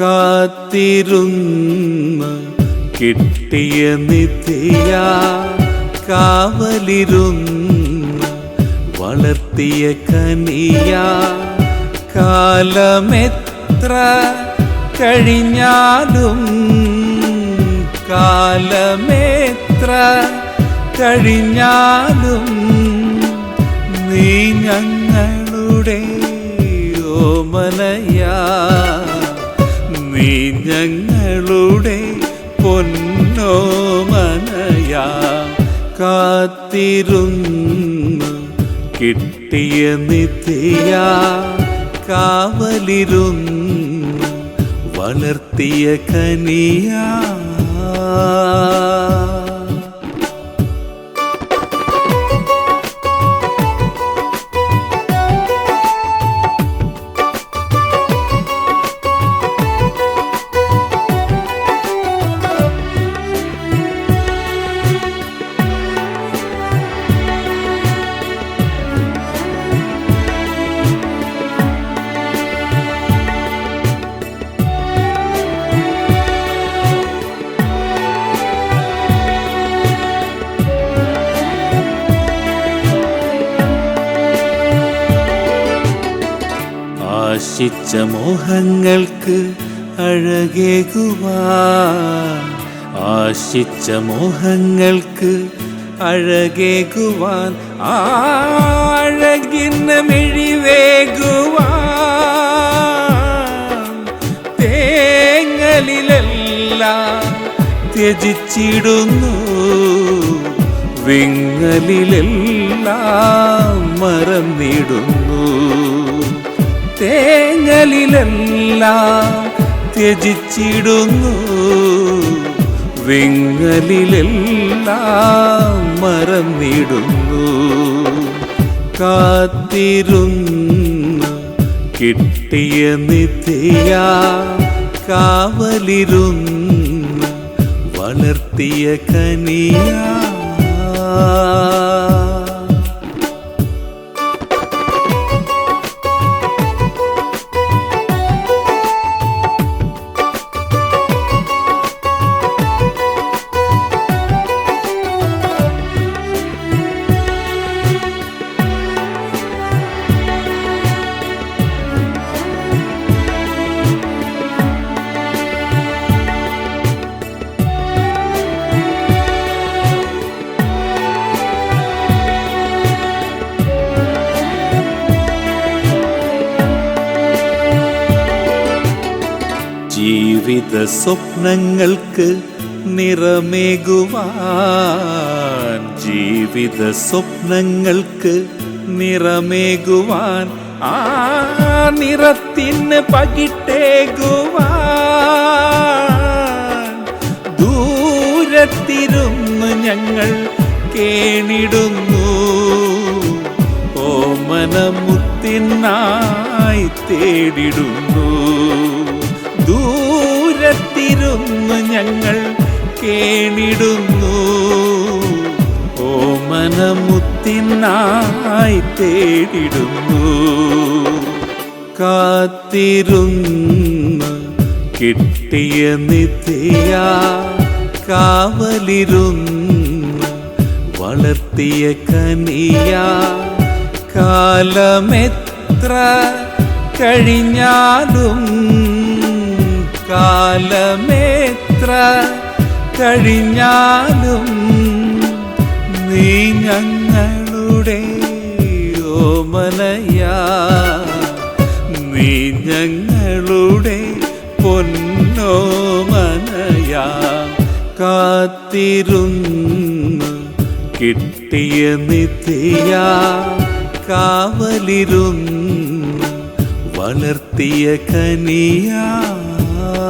കാത്തിരുന്ന് കിട്ടിയ നിധിയ കാവലിരുന്ന് വളർത്തിയ കനിയ. കാലമെത്ര കഴിഞ്ഞാലും കാലമെത്ര കഴിഞ്ഞാലും നീ ഞങ്ങളുടെ ഓമനയാ. നീ ഞങ്ങളുടെ പൊന്നോമനയാ കാത്തിരുന്നു കിട്ടിയ നിത്യ കാവലിരുന്നു വളർത്തിയ കനിയാ ആശിച്ച മോഹങ്ങൾക്ക് അഴകേകുവാൻ ആശിച്ച മോഹങ്ങൾക്ക് അഴകേകുവാൻ ആഴകിന്ന മിഴിവേകുവാൻ തേങ്ങലിലെല്ലാം ത്യജിച്ചിടുന്നു വിങ്ങലിലെല്ലാം മറന്നിടുന്നു. തേങ്ങലിലെല്ലാം ത്യജിച്ചിടുന്നു. വിങ്ങലിലെല്ലാം മറന്നിടുന്നു. കാത്തിരുന്നു കിട്ടിയ നിത്യ കാവലിരുന്നു വളർത്തിയ കനിയാ. ജീവിത സ്വപ്നങ്ങൾക്ക് നിറമേകുവാൻ. ജീവിത സ്വപ്നങ്ങൾക്ക് നിറമേകുവാൻ. ആ നിറത്തിന് പകിട്ടേകുവാൻ. ദൂരത്തിരുന്ന് ഞങ്ങൾ കേണിടുന്നു. ഓമനമുത്തിനായി തേടിടുന്നു. ദൂരത്തിരുന്ന് ഞങ്ങൾ കേണിടുന്നു. ഓമനമുത്തിനായി തേടിടുന്നു. കാത്തിരുന്നു കിട്ടിയ നിത്യ കാവലിരുന്ന് വളർത്തിയ കനിയ. കാലമെത്ര കഴിഞ്ഞാലും കാലമെത്ര കഴിഞ്ഞാലും നീ ഞങ്ങളുടെ ഓമനയാ. നീ ഞങ്ങളുടെ പൊന്നോമനയാ. കാത്തിരുന്നു കിട്ടിയ നിത്യ കാവലിരുന്നു വളർത്തിയ കനിയാ.